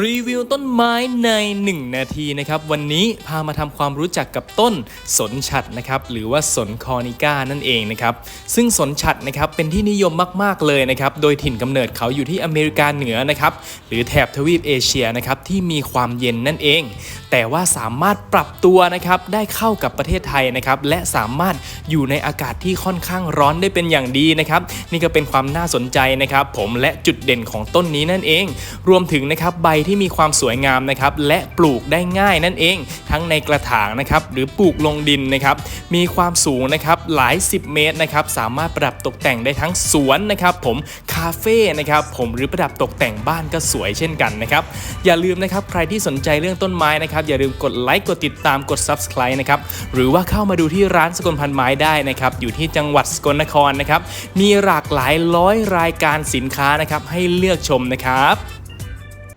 รีวิวต้นไม้ใน 1 นาทีนะครับ วันนี้พามาทำความรู้จักกับต้นสนฉัดนะครับ หรือว่าสนคอนิก้านั่นเองนะครับ ซึ่งสนฉัดนะครับเป็นที่นิยมมาก ๆ เลยนะครับ โดยถิ่นกำเนิดเขาอยู่ที่อเมริกาเหนือนะครับ หรือแถบทวีปเอเชียนะครับที่มีความเย็นนั่นเอง แต่ว่าสามารถปรับตัวนะครับได้เข้ากับประเทศไทยนะครับ และสามารถอยู่ในอากาศที่ค่อนข้างร้อนได้เป็นอย่างดีนะครับ นี่ก็เป็นความน่าสนใจนะครับ ผมและจุดเด่นของต้นนี้นั่นเอง รวมถึงนะครับใบที่มีความสวยงามนะครับและปลูกได้ง่ายนั่นเอง ทั้งในกระถางนะครับหรือปลูกลงดินนะครับมีความสูงนะครับหลาย 10 เมตรนะครับสามารถประดับตกแต่งได้ทั้งสวนนะครับผมคาเฟ่นะครับผมหรือประดับตกแต่งบ้านก็สวยเช่นกันนะครับอย่าลืมนะครับใครที่สนใจเรื่องต้นไม้นะครับอย่าลืมกดไลค์กดติดตามกด subscribe นะครับหรือว่าเข้ามาดูที่ร้านสกลพันไม้ได้นะครับอยู่ที่จังหวัดสกลนครนะครับมีหลากหลายร้อยรายการสินค้านะครับให้เลือกชมนะครับ